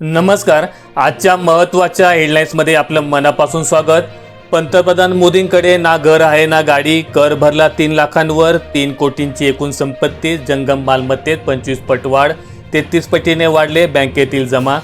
नमस्कार. आजच्या महत्त्वाच्या हेडलाईन्समध्ये आपलं मनापासून स्वागत. पंतप्रधान मोदींकडे ना घर आहे ना गाडी. कर भरला तीन लाखांवर. तीन कोटींची एकूण संपत्ती जंगम मालमत्तेत पंचवीस पट वाढ तेहतीस पटीने वाढले बँकेतील जमा.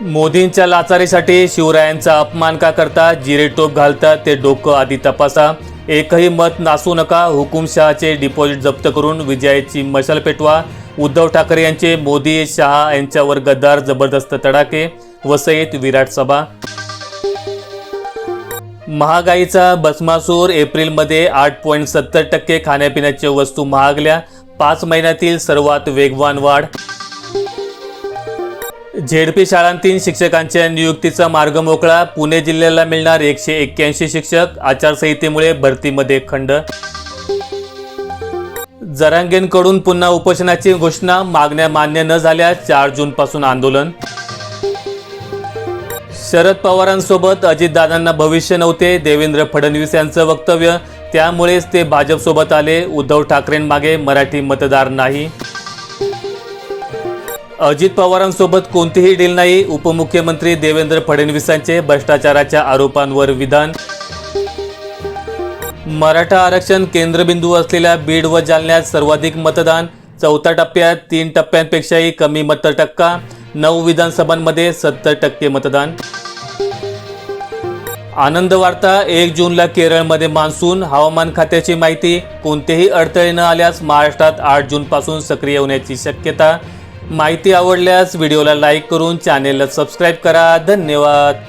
मोदींच्या लाचारीसाठी शिवरायांचा अपमान का करता? जिरे टोप घालता ते डोकं आधी तपासा. एकही मत नासू नका. हुकुमशहाचे डिपॉझिट जप्त करून विजयाची मशाल पेटवा. उद्धव ठाकरे यांचे मोदी शहा यांच्यावर गद्दार जबरदस्त तडाखे वसईत विराट सभा. महागाईचा भस्मासूर एप्रिलमध्ये आठ पॉईंट सत्तर टक्के खाण्यापिण्याच्या वस्तू महागल्या पाच महिन्यातील सर्वात वेगवान वाढ. झेडपी शाळांतील शिक्षकांच्या नियुक्तीचा मार्ग मोकळा पुणे जिल्ह्याला मिळणार एकशे एक्क्याऐंशी शिक्षक आचारसंहितेमुळे भरतीमध्ये खंड जरांगेंकडून पुन्हा उपोषणाची घोषणा मागण्या मान्य न झाल्या चार जूनपासून आंदोलन. शरद पवारांसोबत अजितदादांना भविष्य नव्हते देवेंद्र फडणवीस यांचं वक्तव्य त्यामुळेच ते भाजपसोबत आले. उद्धव ठाकरेंमागे मराठी मतदार नाही. अजित पवारांसोबत कोणतीही डील नाही. उपमुख्यमंत्री देवेंद्र फडणवीसांचे भ्रष्टाचाराच्या आरोपांवर विधान. मराठा आरक्षण केंद्रबिंदू असलेल्या बीड व जालन्यात सर्वाधिक मतदान चौथ्या टप्प्यात तीन टप्प्यांपेक्षाही कमी मतटक्का नऊ विधानसभांमध्ये सत्तर टक्के मतदान. आनंद वार्ता एक जूनला केरळमध्ये मान्सून हवामान खात्याची माहिती कोणतेही अडथळे न आल्यास महाराष्ट्रात आठ जूनपासून सक्रिय होण्याची शक्यता. माहिती आवडल्यास व्हिडिओला लाईक करून चॅनेलला सबस्क्राईब करा. धन्यवाद.